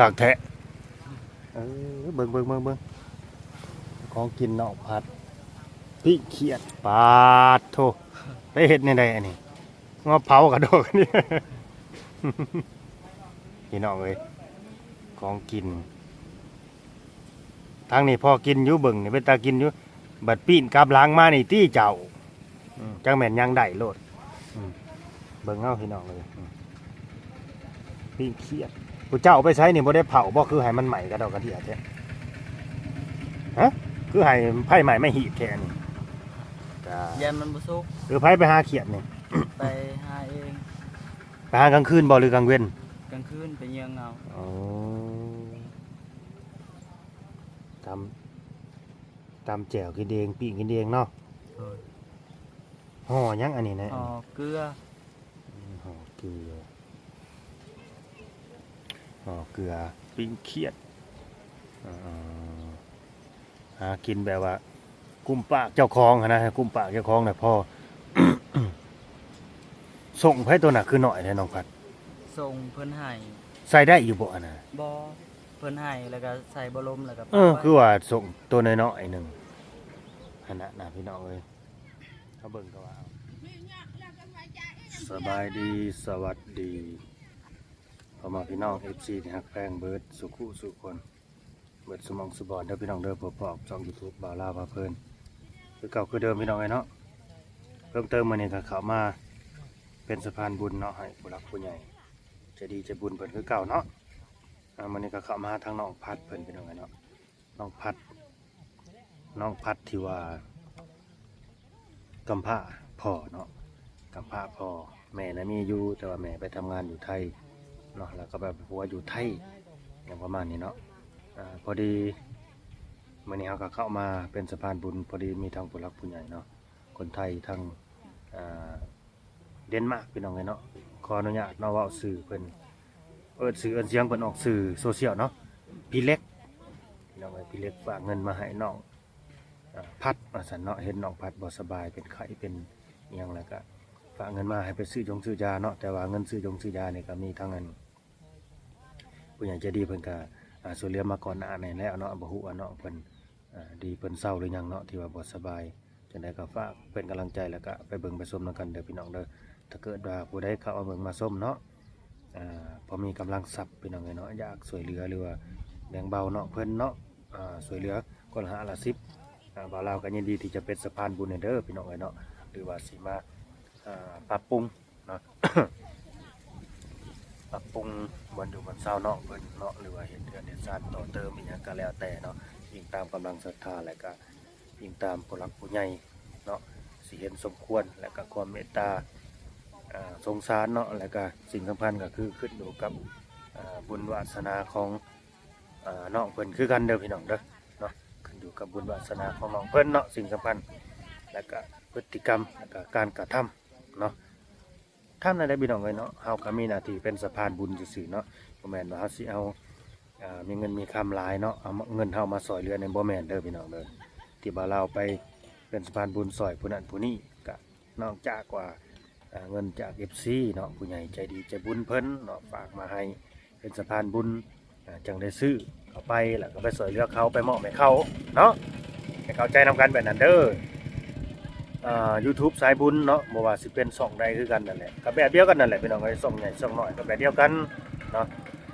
ขากแทะเออเบิ่งเบิ่งเบิ่งเบิ่งของกินนอกผัดพี่เขียดปาดโทไปเห็ดในใดอันนี้งอเผากระโดกนี่พี่น้องเอ้ยของกิน ทางนี้พอกินอยู่เบิ่งนี่เป็นตากินอยู่บัดปีนกลับหล้างมานี่ตี้เจ้าอืมจังแม่นยังได้โลดอืมเบิ่งเอาพี่น้องเลยอืมปีนเขียด ผู้เจ้าเอาไปใช้นี่บ่ได้เผาบ่คือให้มันใหม่กระดอกกระเดียแท้ฮะคือให้ไผ่ใหม่ไม่หีบแค่นี้จ้ายันมันบุสุกหรือไผ่ไปหาเขียดนี่ไปหาเองไปหากลางคืนบ่หรือกลางเว้นกลางคืนไปเยืองเอาอ๋อตำตำแจ่วกินเองปีกกินเองเนาะห่อหยังอันนี้นะห่อเกลือ ห่อเกลือ ห่อเกลือปิ้งเขียดอ่าหากินแบบว่า กุมปากเจ้าของหั้นนะกุมปากเจ้าของน่ะพ่อ ส่งให้ตัวหนักคือหน่อยเลยน้องพัด ส่งเพิ่นให้ใส่ได้อยู่บ่อันนะบอเพิ่นให้แล้วก็ใส่บลมแล้วก็เออคือว่าส่งตัวน้อยๆหนึ่งขนาดน่ะพี่น้องเอ้ยเขาเบิ่งก็ว่าเอาสบายดีสวัสดีพอ มาพี่น้อง FC ที่ฮักแพงเบิร์ดสุขุสุคน เบิร์ดสมองสุบอนเด้อพี่น้องเด้อพอพอกช่องยูทูบบาลาพาเพลินคือเก่าคือเดิมพี่น้องไงเนาะเพิ่มเติมมาเนี่ยก็เขามาเป็นสะพานบุญเนาะให้ผู้รักผู้ใหญ่จะดีจะบุญเพิ่นคือเก่าเนาะอ่ามันนี้ก็เข้ามาทางน้องพัดเพิ่นพี่น้องไงเนาะน้องพัดน้องพัดที่ว่ากำพร้าพ่อเนาะกำพร้าพ่อแม่นะมีอยู่แต่ว่าแม่ไปทำงานอยู่ไทย เนาะแล้วก็แบบผัวอยู่ไทยอย่างประมาณนี้เนาะอาพอดีมื่อนี้เขาก็เข้ามาเป็นสะพานบุญพอดีมีทางผู้รักผู้ใหญ่เนาะคนไทยทางเดนมาร์กพี่น้องไงเนาะขออนุญาตเนาะว่าสื่อเพิ่นเอิดสื่อเอินเสียงเพิ่นออกสื่อโซเชียลเนาะพี่เล็กพี่น้องไอ้ยพี่เล็กฝากเงินมาให้น้องพัดมาสันเนาะเห็นน้องพัดบ่สบายเป็นไข้เป็นอหยังแล้วก็ฝากเงินมาให้ไปซื้อยงซื้อยาเนาะแต่ว่าเงินซื้อยงซื้อยาเนี่ยก็มีทั้งนั้น ผู้ใหญ่ใจดีเพิ่นก็ส่วนเรือมาก่อนหน้าในแล้วเนาะบ่ฮู้เนาะเพิ่นดีเพิ่นเศร้าหรือยังเนาะที่ว่าบ่สบายจังไดก็ฝากเป็นกำลังใจแล้วก็ไปเบิ่งไปชมนกันเด้อพี่น้องเด้อถ้าเกิดว่าผู้ใดเข้ามาเบิ่งมาชมเนาะอ่าพอมีกำลังทรัพย์พี่น้องเนาะอยากช่วยเหลือหรือว่าแบ่งเบาเนาะเพิ่นเนาะอ่าช่วยเหลือคนละห้าละ10บ่าวลาวก็ยินดีที่จะเป็นสะพานบุญเด้อพี่น้องเอ้ยเนาะหรือว่าสิมาอ่าปรับปรุงเนาะ ปรับปรุงบนอยู่บนเศร้าเนาะเพิ่นเนาะหรือว่าเห็นเดือนเห็นซานต่อเติมอีกอย่างก็แล้วแต่เนาะยิงตามกำลังศรัทธาและก็ยิงตามผู้หลักผู้ใหญ่เนาะสิเห็นสมควรและก็ความเมตตาอ่าสงสารเนาะและก็สิ่งสำคัญก็คือขึ้นอยู่กับอ่าบุญวาสนาของอ่าน้องเพิ่นคือกันเด้อพี่น้องเด้อเนาะขึ้นอยู่กับบุญวาสนาของน้องเพิ่นเนาะสิ่งสำคัญและก็พฤติกรรมและก็การกระทำเนาะ ท่านได้พี่น้องเลยเนาะเฮาก็มีหน้าที่เป็นสะพานบุญซื่อเนาะบ่แม่นว่าเฮาสิเอาอ่ามีเงินมีคำลายเนาะเอาเงินเฮามาซอยเหลือในบ่แม่นเด้อพี่น้องเด้อที่บ่าเราไปเป็นสะพานบุญซอยผู้นั้นผู้นี้ก็นอกจากว่าเงินจาก FC เนาะผู้ใหญ่ใจดีใจบุญเพิ่นเนาะฝากมาให้เป็นสะพานบุญจังได้ซื้อเข้าไปแล้วก็ไปซอยเหลือเขาไปมอบให้เขาเนาะให้เข้าใจนำกันแบบนั้นเด้อ อ่า YouTube สายบุญเนาะบ่ว่าสิเป็นช่องใดคือกันนั่นแหละก็แบบเดียวกันนั่นแหละพี่น้องเอ้ยช่องใหญ่ช่องน้อยก็แบบเดียวกันเนาะ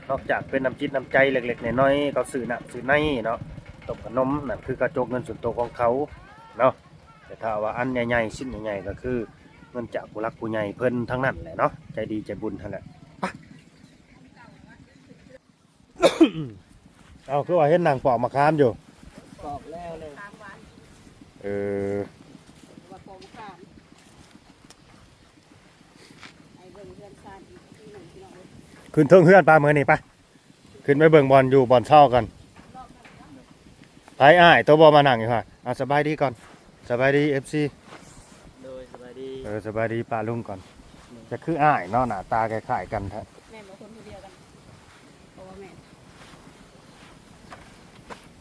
นอกจากเป็นน้ำจิตน้ำใจเล็กๆน้อยๆเขาซื้อน้ำซื้อในเนาะต้มขนมนั่นคือกระจกเงินส่วนตัวของเขาเนาะแต่ถ้าว่าอันใหญ่ๆชิ้นใหญ่ๆก็คือเงินจากผู้รักผู้ใหญ่เพิ่นทั้งนั้นแหละเนาะใจดีใจบุญทั้งนั้นไปเอาคือว่าเห็นนางปอกมะขามอยู่กรอบแล้วเลยสามวันเออ ว่าโกงข้ามไอ้เบิ่งเพื่อนซานอีกทีหนึ่งพี่น้องเอ้ย ขึ้นเทิงเฮือนปลาเมือนี่ปะขึ้นไปเบิ่งบอลอยู่บอลเช่ากันไปอ้ายตัวบอมานั่งอยู่ค่ะเอาสบายดีก่อนสบายดีเอฟซีโดยสบายดีเออสบายดีป้าลุงก่อน จะคืออ้ายเนาะหน้าตาคล้ายๆกันแท้แม่บอกคนคนเดียวกันเพราะว่าแม่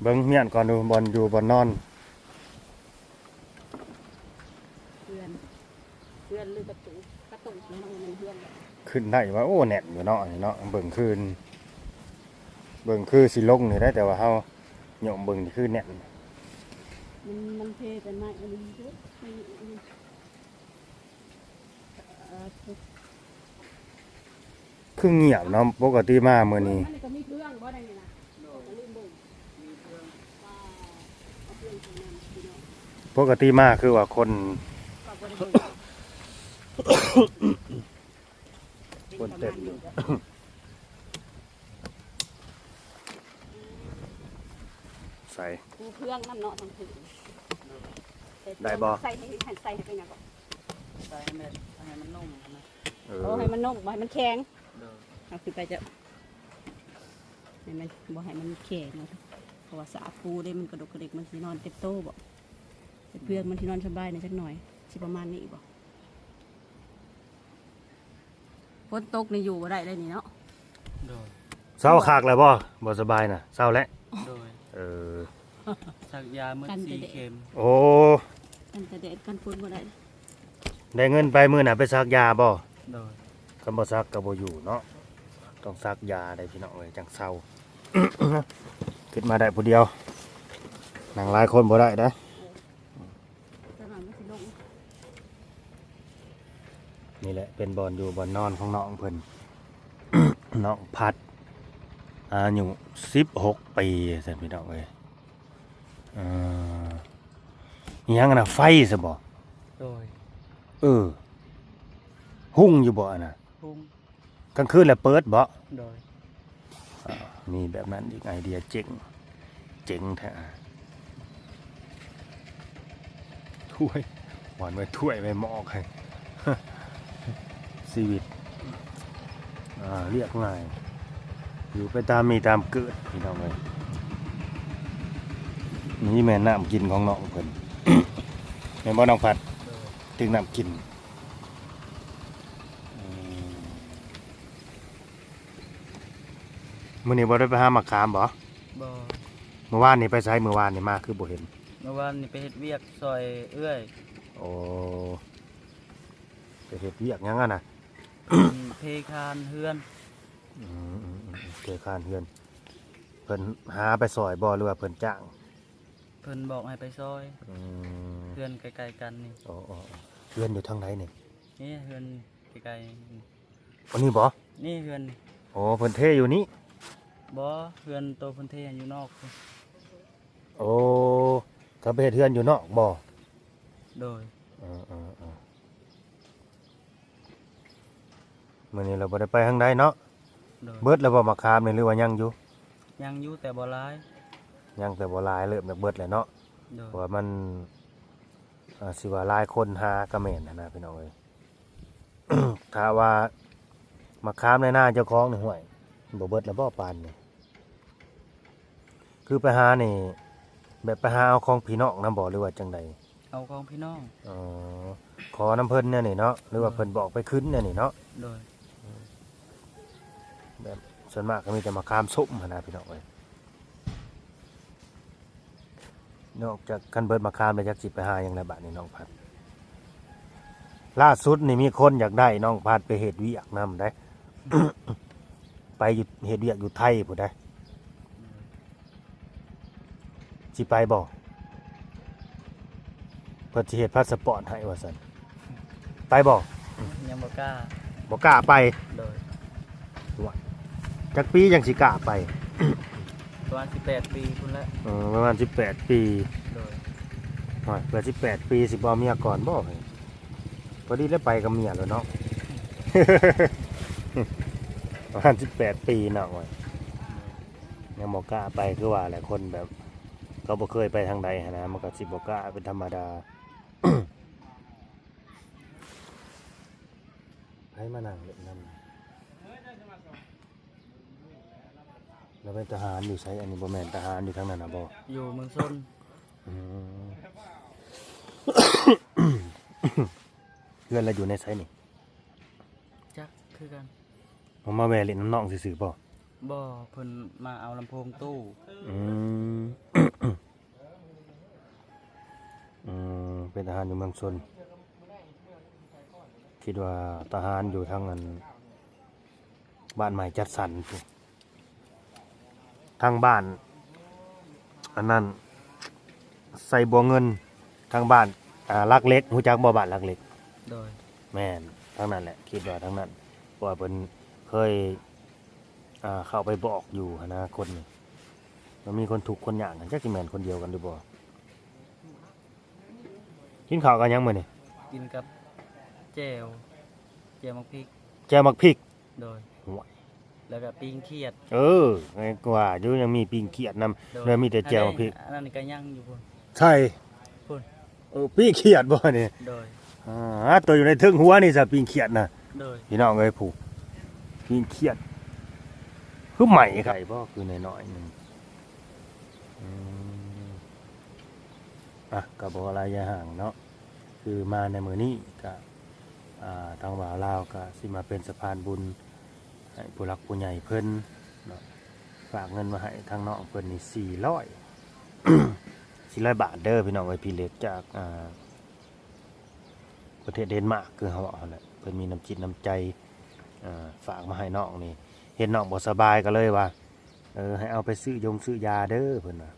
เบิ่งเมียนก่อนดูบอลอยู่บอลนอน เพื่อนเพื่อนหรือกระตุกกระตุกพี่น้องมันเพื่อนแบบ ขึ้นได้ว่าโอ้แน่นอยู่เนาะนี่เนาะเบิ่งคืนเบิ่งคือสิลงนี่ได้แต่ว่าเฮาโยมเบิ่งนี่คือแน่นมันมันเทเป็นไม้อันนี้ด้วยไม่อันนี้เอ่อคือเงียบเนาะปกติมามื้อนี้มันก็มีเครื่องบ่ได้นี่นะก็ลืมเบิ่งว่าเอาเครื่องตรงนั้นพี่น้องปกติมาคือว่าคน ฝากบ่ได้เบิ่ง คนเต็มอยู่ ใส่กูเครื่องน้ำเนาะทั้งคืนได้บ่ ใส่ให้ให้ใส่ให้เป็นหยังก่อนใส่ให้มันให้มันนุ่มนะเอโอ้อให้มันนุ่มบ่ให้มันแข็งโดยเอาคือไปจะให้มันบ่ให้มันแข็งเนาะเพราะว่าสาปูได้มันกระดกกระเดกมันสินอนเต็มโตบ่แต่เพื่อนมันสินอนสบายหน่อยจักหน่อยสิประมาณนี้บ่ ฝนตกนี่อยู่บ่ได้เลยนี่เนาะโดย เศร้าคักแล้วบ่บ่สบายน่ะเศร้าแล้วโดยเออสักยาเมื่อสีเข็มโอ้กันแต่แดดกันฝนบ่ได้ได้เงินไปมื้อน่ะไปซักยาบ่โดยคำบ่ซักก็บ่อยู่เนาะต้องซักยาได้พี่น้องเอ้ยจังเศร้า ขึ้นมาได้ผู้เดียวนั่งหลายคนบ่ได้นะจะนอนมันสิลง นี่แหละเป็นบอนอยู่บอนนอนของน้องเพิ่นน้องพัดอายุ16ปีซั่นพี่น้องเอ้ยเอ่ออิหยังอะน่ะไฟซะบ่โดยเออ หุ่งอยู่บ่อะน่ะพุ่งกลางคืนแล้วเปิดบ่โดยมีแบบนั้นอีกไอเดียเจ๋ง เจ๋งแท้อะถ้วยหวานไว้ถ้วยไว้หมอกให้ ชีวิตอ่าเรียกง่าย อยู่ไปตามมีตามเกิดพี่น้องเลยนี่แม่น้ำกินของน้องเพิ่นแม่นบ่น้องพัดโดยถึงน้ำกินอืมมื้อนี้บ่ได้ไปหามาขามบ่บ่เมื่อวานนี่ไปไสเมื่อวานนี่มาคือบ่เห็น เมื่อวานนี่ไปเฮ็ดเวียกซอยเอื้อย โอ้ไปเฮ็ดเวียกหยังอะน่ะ เพคานเฮือนอืมๆๆเจอคานเฮือน เพิ่นหาไปซอยบ่หรือว่าเพิ่นจ้างเพิ่นบอกให้ไปซอยอืมเฮือนใกล้ๆกันนี่โอ้ๆๆเฮือนอยู่ทางไหนนี่นี่เฮือนใกล้อันนี้บ่ๆนี่เฮือนนี่โอ้เพิ่นเทอยู่นี่บ่เฮือนโตเพิ่นเทอยู่นอกพุ่นโอ้เขาไปเฮ็ดเฮือนอยู่นอกบ่โดย เออเออเออ มื่อนี้เราบ่ได้ไปทางใดเนาะโดยเบิดแล้วบ่มาคามนี่หรือว่ายังอยู่ยังอยู่แต่บ่ร้ายยังแต่บ่หลายเริ่มจากเบิดแล้วเนาะโดยเพราะว่ามันอ่าสิว่าหลายคนหากระแม่นนะนะพี่น้องเอ้ย ถ้าว่ามาคามในหน้าเจ้าของนี่ห่วยบ่เบิดแล้วบ่ปานนี่คือไปหานี่ แบบไปหาเอาของพี่น้องนํบ่หรือว่าจังใด เอาของพี่น้อง อ๋อขอน้ำเพิ่นเนี่ยนี่เนาะหรือว่าเพิ่นบอกไปขึ้นเนี่ยนี่เนาะโดยแบบ ส่วนมากก็มีแต่มะขามส้มหั้นนะพี่น้องเอ้ยนอกจากกันเบิดมะขามแล้วจักสิไปหาอย่างไรบาดนี่น้องพัด ล่าสุดนี่มีคนอยากได้น้องพัดไปเฮ็ดเวียกนำได้ ไปอยู่เฮ็ดเวียกอยู่ไทยผู้ใดสิไปบ่เพิ่นสิเฮ็ดพาสปอร์ตให้ว่าซั่นไปบ่ยังบ่กล้าบ่กล้าไปโดย จักปีจังสิกล้าไปประมาณ18 ปีพุ่นละเออประมาณ18 ปีโดยหน่อยเปิดสิบแปดปีสิบอเมียก่อนบ่ให้พอดีแล้วไปกับเมียแล้วเนาะ ประมาณสิบแปดปีเนาะโอ้ยยังบอกกล้าไปคือว่าแหละคนแบบเขาบ่เคยไปทางใดหั้นนะมันก็สิบอกกล้าเป็นธรรมดา ให้มานั่งเล่นน้ำ เราเป็นทหารอยู่ใช้อันนี้บ่แม่นทหารอยู่ทางนั้นนะบ่อยู่เมืองซนอืม เพื่อนเราอยู่ในไซนี่จักคือกันผมมาแวะเล่นน้ำน้องซื่อๆป่ะบ่เพิ่นมาเอาลำโพงตู้อืม อืมเป็นทหารอยู่เมืองชนคิดว่าทหารอยู่ทางนั้นบ้านใหม่จัดสรรพู้น ทางบ้าน อันนั้น ใส่บัวเงินทางบ้านอ่าลักเล็กหูจักบ่บ้านลักเล็ก โดย แม่นทางนั้นแหละคิดว่าทางนั้นเพราะว่าเพิ่นเคยอ่าเข้าไปบอกอยู่หั้นนะคนนี่มันมีคนถูกข์คนยากกันจักสิแม่นคนเดียวกันหรือบ่กินข้าวกันยังมื้อนี่กินกับแจ่วแจ่วมักพริกแจ่วมักพริกโดยห่วย แล้วก็ปิ้งเขียดเออไงกว่าอยู่ยังมีปิ้งเขียดนำโดยแล้วมีแต่แจ่วมักพริกอันนั้นก็ยังอยู่พุ่นใช่พุ่นเออปิ้งเขียดบ่นี่โดยอ่าตัวอยู่ในทึงหัวนี่ซะปิ้งเขียดน่ะโดยพี่น้องเอ้ยผูกปิ้งเขียดคือใหม่ไข่บ่คือน้อยๆหนึงอืมอะก็บ่อะไรอย่าห่างเนาะคือมาในมื้อนี้ก็อ่าทางบ่าวลาวก็สิมาเป็นสะพานบุญ ให้ผู้หลักผู้ใหญ่เพิ่นเนฝากเงินมาให้ทางน้องเพิ่นนี่400 400บาทเด้อพี่น้องเอ้ยพี่เล็กจากประเทศเดนมาร์กคือเขาบอกนั่นแหละเพิ่นมีน้ำจิตน้ำใจฝากมาให้น้องนี่เห็นน้องบ่สบายก็เลยว่าเออให้เอาไปซื้อยงซื้อยาเด้อเพิ่นว่า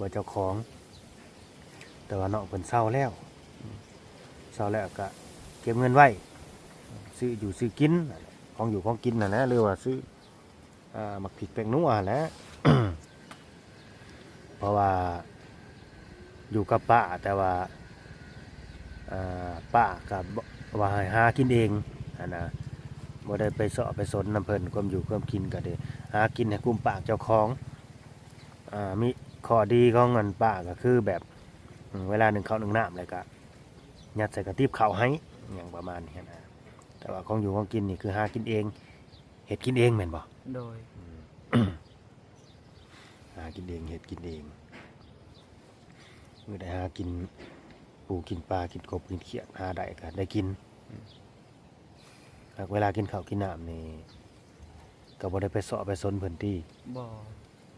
ว่าเจ้าของ แต่ว่าน้องเพิ่นเศร้าแล้วเศร้าแล้วก็เก็บเงินไว้ซื้ออยู่ซื้อกิน ของอยู่ของกินน่ะนะหรือว่าซื้ออมักผิดแปลงนัวแหล้วเพราะว่าอยู่กับป้าแต่ว่าอ่าป้ากับว่าให้หากินเองอะนะบ่ได้ไปเสาะไปสนน้ำเพิ่นความอยู่ความกินก็ได้หากินให้กลุ่มปากเจ้าของอ่ามีข้อดีของเงินป้าก็คือแบบเวลาหนึ่งเขาหนึ่งน้ำเลยก็ยัดใส่กระติบเขาให้อย่างประมาณนี้นะ แต่ว่าของอยู่ของกินนี่คือหากินเองเห็ดกินเองแม่นบ่โดย หากินเองเห็ดกินเองมือได้หากินปูกินปลากินกบกินเขียดหาได้ก็ได้กินอืมหากเวลากินข้าวกินน้ำนี่ก็บ่ได้ไปเสาะไปสนเพิ่นที่บ่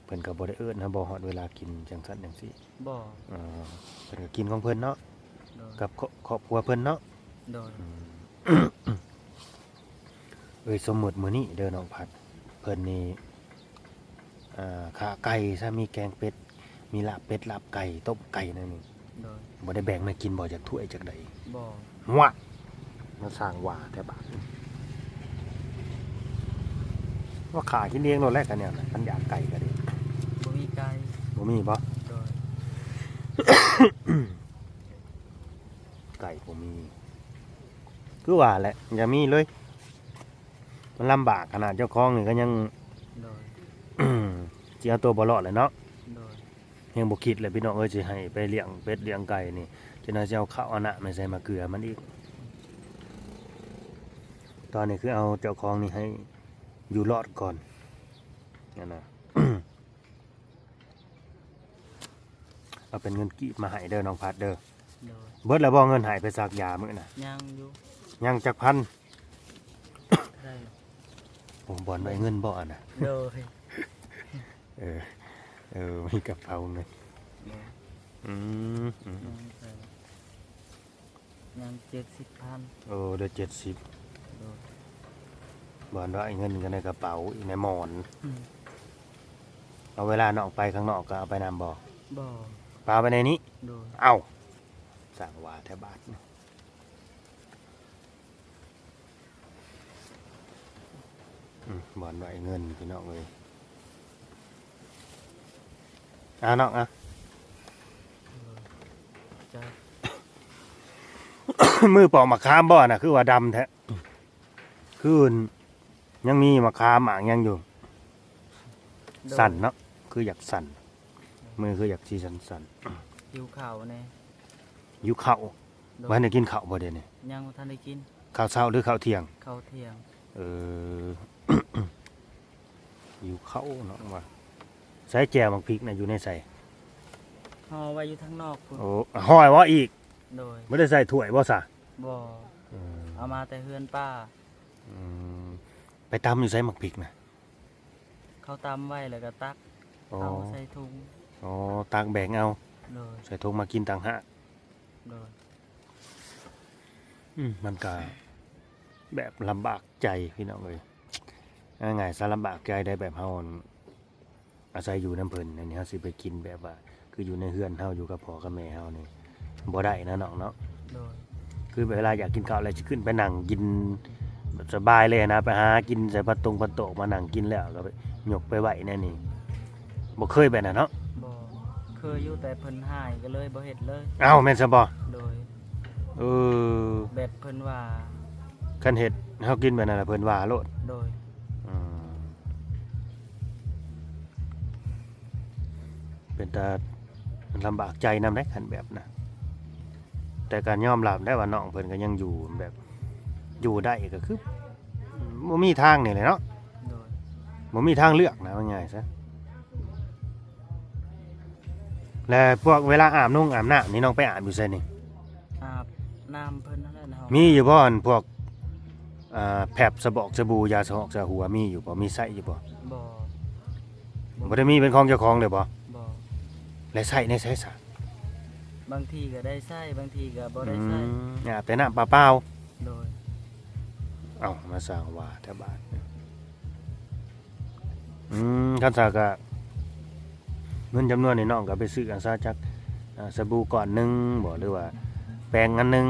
เพิ่นก็บ่ได้เอิ้นนะบ่ฮอดเวลากินจังซั่นจังซี่บ่อ่าเพิ่นก็กินของเพิ่นเนาะโดยกับครอบครอบครัวเพิ่นเนาะโดยอืม เอ้ยสมมุติมื้อนี้เด้อน้องพัด เพิ่นนี่อ่าขาไก่ซะมีแกงเป็ด มีลาบเป็ดลาบไก่ต้มไก่นั่นนี่โดยบ่ได้แบ่งมากินบ่จากถ้วยจากใดบ่หัวมาสร้างว่าแต่บาดว่าขากินเองโลดแรกกันเนี่ยนะมันอยากไก่ก็ดิบ่มีไก่บ่มีบ่โดยไก่บ่มี คือว่าแหละอย่ามีเลย มันลำบากขนาดเจ้าของนี่ก็ยัง โดยสิเอาตัวบ่รอดเลยเนาะโดยยังบ่คิดเลยพี่น้องเอ้ยสิให้ไปเลี้ยงเป็ดเลี้ยงไก่นี่จะน่าจะเอาข้าวเอาน้ำมาใส่มาเกลือมันอีก ตอนนี้คือเอาเจ้าของนี่ให้อยู่รอดก่อนนั่นนะ เอาเป็นเงินกีบมาให้เด้อน้องพัดเด้อโดยเบิดแล้วบ่เงินใหายไปสักยามื้อน่ะยังอยู่ยังจักพันได้ ผมบ่อนไว้เงินบ่อนน่ะโดยเออ เออ มีกระเป๋าเงินโดยอืมอืมยังใส่ยังเจ็ดสิบพันโอ้เดือเจ็ดสิบโดยบ่อนว่าไอ้เงินกันในกระเป๋าอีกในหมอนอืมเอาเวลาน้องไปข้างนอกก็เอาไปนำบ่บ่ปลาไปในนี้โดยเอ้าสั่งว่าแทบบาทอืม บ่อนว่าไอ้เงินพี่น้องเลยอ่าน้องอะจะมือปอกมะขามบ่อน่ะ คือว่าดำแท้คือยังมีมะขามหมางยังอยู่ สั่นเนาะคืออยากสั่นมือคืออยากชีสั่นสั่นหิวข้าวแน่ๆอยู่ข้าวโดยบ้านได้กินข้าวบ่เดี๋ยวนี้ยังบ่ทันได้กินข้าวเช้าหรือข้าวเที่ยงข้าวเที่ยง เออ อยู่ข้าวเนาะว่าใส่แจวมักพริกน่ะอยู่ในใส่ห่อไว้อยู่ทางนอกพุ่นโอ้ห้อยว่าอีกโดยไม่ได้ใส่ถ้วยบ่ซะบ่อืมเอามาแต่เฮือนป้า อืมไปตำอยู่ใส่มักพริกน่ะเขาตำไว้แล้วก็ตักอ๋อเอาใส่ถุงอ๋อตากแบ่งเอาโดยใส่ถุงมากินต่างหาก โดยอืมมันก็แบบลำบากใจพี่น้องเลย ง่ายๆซะลำบากใจได้แบบเฮาอั่นอาศัยอยู่น้ำเพิ่นอันนี้เฮาสิไปกินแบบว่า คืออยู่ในเฮือนเฮาอยู่กับพ่อกับแม่เฮานี่บ่ได้นะน้องเนาะโดยคือเวลาอยากกินข้าวอะไรจะขึ้นไปนั่งกินแบบสบายเลยนะไปหากินใส่ปลาตรงปลาโตกมานั่งกินแล้วก็ไปยกไปไหวแน่นี่บ่เคยแบบนั้นเนาะบ่เคยอยู่แต่เพิ่นหายก็เลยบ่เฮ็ดเลย เอ้าแม่นซะบ่โดยเออแบบเพิ่นว่าคันเฮ็ดเฮากินแบบนั้นล่ะเพิ่นว่าโลดโดย เป็นตาลำบากใจนำได้คันแบบนะแต่การยอมรับได้ว่าน้องเพิ่นก็ยังอยู่แบบอยู่ได้ก็คือบ่มีทางนี่แหละเนาะโดยบ่มีทางเลือกนะว่าง่ายซะแล้วพวกเวลาอาบนุ่งอาบน้ำนี่น้องไปอาบอยู่ไสนี่อาบน้ำเพิ่นนั่นแหละนะมีอยู่บ่อนพวกอ่าแผบสะบอกสบู่ยาสะหอกสะหัวมีอยู่บ่มีใส่อยู่บ่บ่บ่ได้มีเป็นของเจ้าของเลยบ่บ่ และใส่ในใส่ซะบางทีก็ได้ใช้บางทีก็บ่อืได้ใช้มอาบแต่น้ำเปล่าโดยๆเอ้ามาสร้างว่าแถวบ้านอืมคันซาก็เงินจำนวนนี่น้องก็ไปซื้อกันซะจักอ่าสบู่ก่อนหนึงบ่หรือว่า แปรงอันหนึง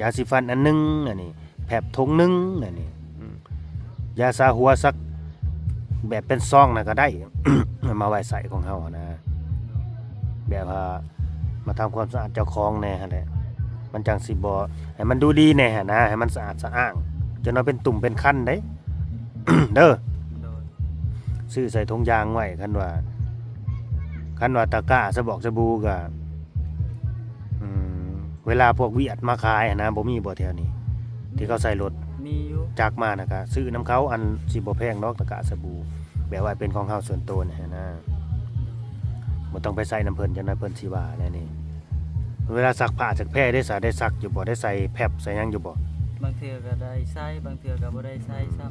ยาสีฟันอันหนึงอันนี้แผบทงหนึงอันนี้อืมยาสาหัวสักแบบเป็นซองน่ะก็ได้ มาไว้ใส่ของเฮานะ แบบว่ามาทำความสะอาดเจ้าของแน่หั่นแหละมันจังสิบ่ให้มันดูดีแน่หั่นนะให้มันสะอาดสะอ้างจนว่าเป็นตุ่มเป็นคันได้เด้อโดยซื้อใส่ถุงยางไว้คันว่าคันว่าตะกร้าสะบอกสบู่ก็อืมเวลาพวกเวียดมาขายอะนะบ่มีบ่แถวนี้ ที่เขาใส่รถมีอยู่จากมานะก็ซื้อน้ำเขาอันสิบ่แพงดอกตะกร้าสบู่แบบว่าเป็นของเฮาส่วนตัวนะฮะนะ บ่ต้องไปใส่น้ำเพิ่นจังนั้นเพิ่นสิว่าแน่นี่เวลาซักผ้าจากแพร่ได้สาได้ซักอยู่บ่ได้ใส่แผบใส่หยังอยู่บ่บางเทื่อก็ได้ใช้บางเทื่อก็บ่ได้ใช้ซ้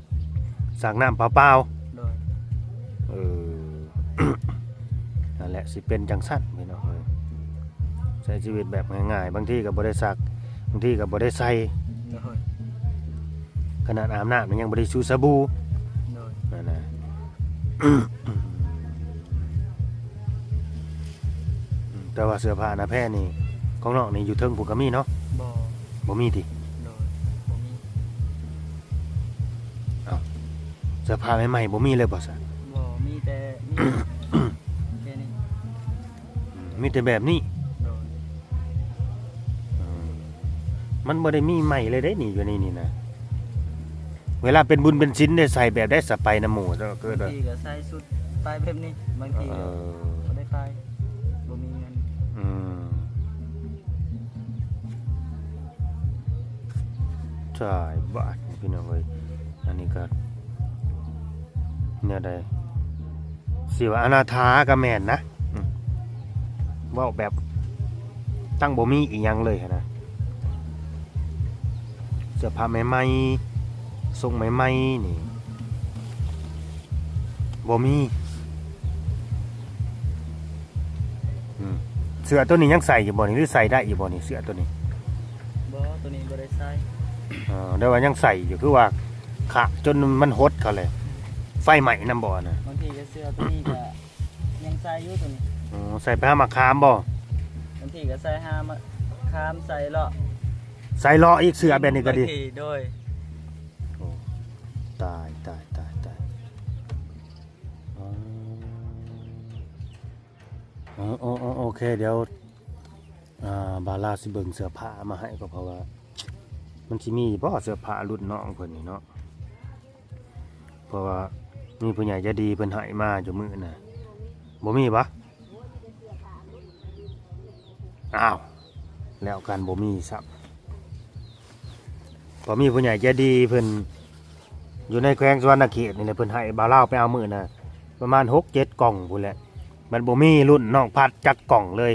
ำซักน้ำเปล่าโดยๆเออ นั่นแหละสิเป็นจังซั่นพี่น้องเอ้ยใช้ชีวิตแบบง่ายๆ บางทีก็บ่ได้ซักบางทีก็บ่ได้ใส่โดยขนาดอาบน้ำมันยังบ่ได้ชูสบู่โดยนั่นนะ แต่ว่าเสื้อผ้าหนะแพ้นี่ของนอกนี่อยู่เทิงผูกกมีเนาะบ่บ่มีติโดยบ่มีเสื้อผ้าใหม่ๆบ่มีเลยบ่ซะบ่มีแต่มีแค่นี้อืมมีแต่แบบนี้โดยอืมมันบ่ได้มีใหม่เลยได้นี่อยู่ในนี่นะเวลาเป็นบุญเป็นชิ้นได้ใส่แบบได้สะไปน้ำหมูแล้วก็เกิดบางว่าทีก็ใส่สุดไปแบบนี้บางทีเอก็อ ใช่บาทพี่น้องเอ้ยอันนี้ก็เนี่ยได้สิว่าอนาถาก็แมนนะว่าแบบตั้งบ่มีอีหยังเลยนะเสื้อผ้าใหม่ๆทรงใหม่ๆนี่บ่มีเสื้อตัวนี้ยังใส่อยู่บ่นี่หรือใส่ได้อยู่บ่นี่เสื้อตัวนี้บ่ตัวนี้บ่ได้ใส่ เออได้ว่ายังใส่อยู่คือว่าขะจนมันหดเขาเลย ไฟใหม่น้ำบ่อนะบางทีก็เสื้อตัวนี้ก็ยังใส่อยู่ตัวนี้อ๋อใส่ผ้ามาคามบ่บางทีก็ใส่หามาคามใส่เลาะใส่ล้ออีกเสื้อแบบนี้ก็ดีบางทีโดยโอ้ตายตายตายตายอ๋ออ๋ออ๋อโอเคเดี๋ยวอ่าบาลาสิเบิ่งเสื้อผ้ามาให้ก็เพราะว่า มันสิมีบ่เสื้อผ้ารุ่นน้องเพิ่นนี่เนาะเพราะว่ามีผู้ใหญ่จะดีเพิ่นให้มาอยู่มื้อน่ะบ่มีปะอ้าวแล้วกันบ่มีซับพอมีผู้ใหญ่ใจดีเพิ่นอยู่ในแขวงสวรรณเขตนี่แหละเพิ่นให้บาวลาไปเอามือน่ะประมาณ6 7กล่องพุ่นแหละ มันบ่มีรุ่นน้องพัดจักกล่องเลย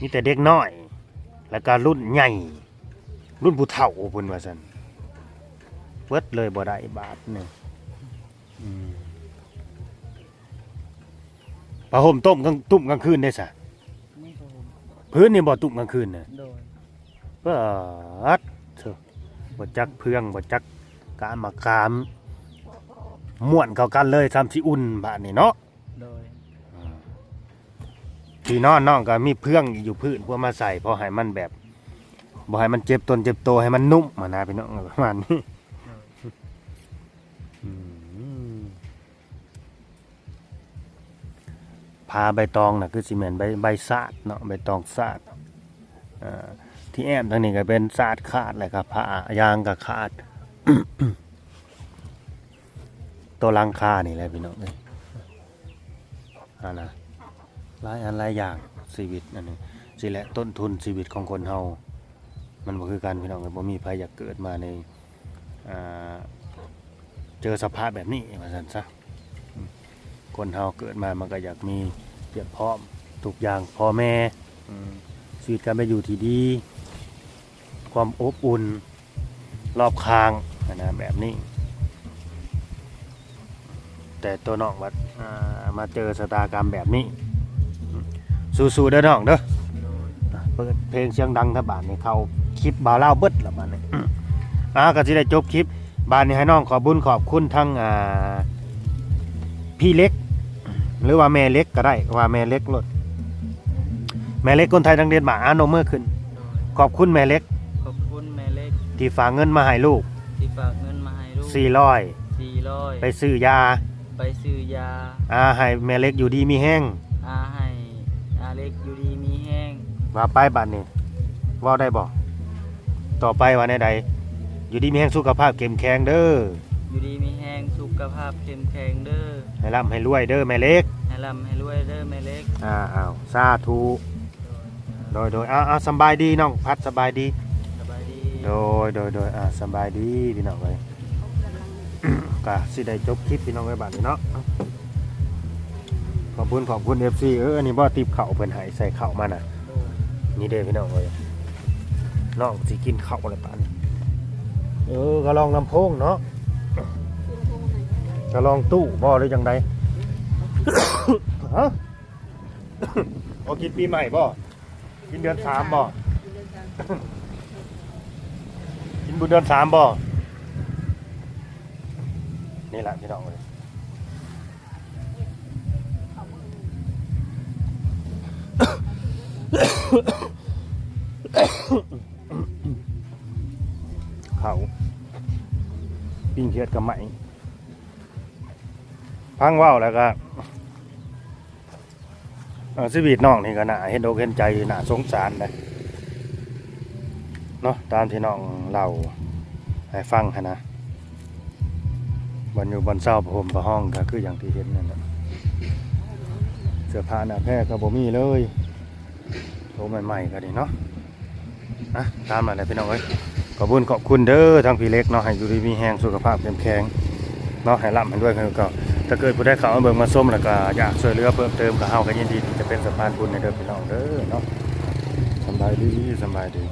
มีแต่เด็กน้อย แล้วก็รุ่นใหญ่ รุ่นผู้เฒ่าเพิ่นว่าซั่นเบิดเลยบ่ได้บาทหนึงอืมผ้าห่มต้มกลางตุ้มกลางคืนได้ซะพื้นนี่บ่ตุ่มกลางคืนน่ะโดยเปิดเถอะบ่จักเพื่องบ่จักกามากามม่วนเข้ากันเลยซ้ำสิอุ่นบาดนี้เนาะ ที่นอนน้องก็มีเพื่องอยู่พื้นเพื่อมาใส่พอให้มันแบบบ่ให้มันเจ็บตนเจ็บโตวให้มันนุ่มมานะพี่น้องประมาณนี้พาใบตองนะคือสิแม่นใบใบสาดเนาะใบตองสาดที่แอมทางนี้ก็เป็นสาดขาดเลยครับผ้ายางก็ขาด ตัวลังคานี่แหละพี่น้องเอ้ยอันนะ หลายอันหลายอย่างชีวิตอันนี้สิแหละต้นทุนชีวิตของคนเฮามันบ่คือกันพี่น้องเอ้ยบ่มีใครอยากเกิดมาในอ่าเจอสภาพแบบนี้มาสันซะคนเฮาเกิดมามันก็อยากมีเพียบพร้อมทุกอย่างพ่อแม่ชีวิตการไปอยู่ที่ดี ความอบอุ่นรอบข้างนะแบบนี้ แต่ตัวน้องวัดมาเจอสตากรรมแบบนี้ สู้ๆเด้อน้องเด้อโดยเปิดเพลงเสียงดังถ้าบาทนี่เขาคลิปบาวเล่าวเบิดละบาทนี่อ่าก็สิได้จบคลิปบานนี้ให้น้องขอบุญขอบคุณทั้งอ่าพี่เล็ก หรือว่าแม่เล็กก็ได้ว่าแม่เล็กรถแม่เล็กคนไทยดังเดียนหมาอานมเมื่อขึ้นโดยขอบคุณแม่เล็ก ขอบคุณแม่เล็กที่ฝากเงินมาให้ลูกที่ฝากเงินมาให้ลูก400สี่ร้อยไปซื้อยา ไปซื้อยาอาให้แม่เล็กอยู่ดีมีแห้งอาให้อา เล็กอยู่ดีมีแห้งว่าไปบัดนี้เว่าได้บ่ต่อไปว่าในใดอยู่ดีมีแห้งสุขภาพเข้มแข็งเด้ออยู่ดีมีแห้งสุขภาพเข้มแข็งเด้อให้ร่ำให้รวยเด้อแม่เล็กให้ร่ำให้รวยเด้อแม่เล็กอ่าอ้าวสาธุโดยโดยอ้าวอ้าวสำบายดีน้องพัดสบายดี สบายดีโดยโดยโดยอ่าสำบายดีพี่น้องเลย ก็สิได้จบคลิปพี่น้องไว้บัดนี้เนาะข อบคุณขอบคุณ FC เอออันนี้บ่ติบเข่าวเพิ่นให้ใส่เข่าวมาน่ะโดยนี่เด้พี่น้องเลยน้องสิกินข้าวอะไรปานนี้เออก็ลองลำโพงเนาะก็ลองตู้บ่หรือจังใดฮะโอกินปีใหม่บ่กินเดือนสามบ่กินบุญเดือนสามบ่นี่แหละพี่น้องเลย เขาปิ้งเทียดกับไหมพังว่าวแล้วก็เอ่อชีวิตน้องนี่ก็น่าเห็นอกเห็นใจน่าสงสารเลยเนาะตามที่น้องเล่าให้ฟังนะบนอยู่บนเศร้าประหมประห้องก็คืออย่างที่เห็นนั่นแหละเสื้อผ้าหน้าแพร่ก็บ่มีเลยัวใหม่ๆก็ดีเนาะนะตามมาเลยพี่น้องเอ้ยขอบคุณขอบคุณเด้อทางพี่เล็กเนาะให้อยู่ดีมีแหงสุขภาพเข้มแข็งเนาะให้ร่ำให้ด้วยกันก็ถ้าเกิดผู้ได้ข่ามาเบิ่งมาส้มแล้วก็อยากช่วยเหลือเพิ่มเติมก็เฮาก็ยินดีที่จะเป็นสะพานบุญในเด้อพี่น้องเด้อเนาะสบายดีสบายดี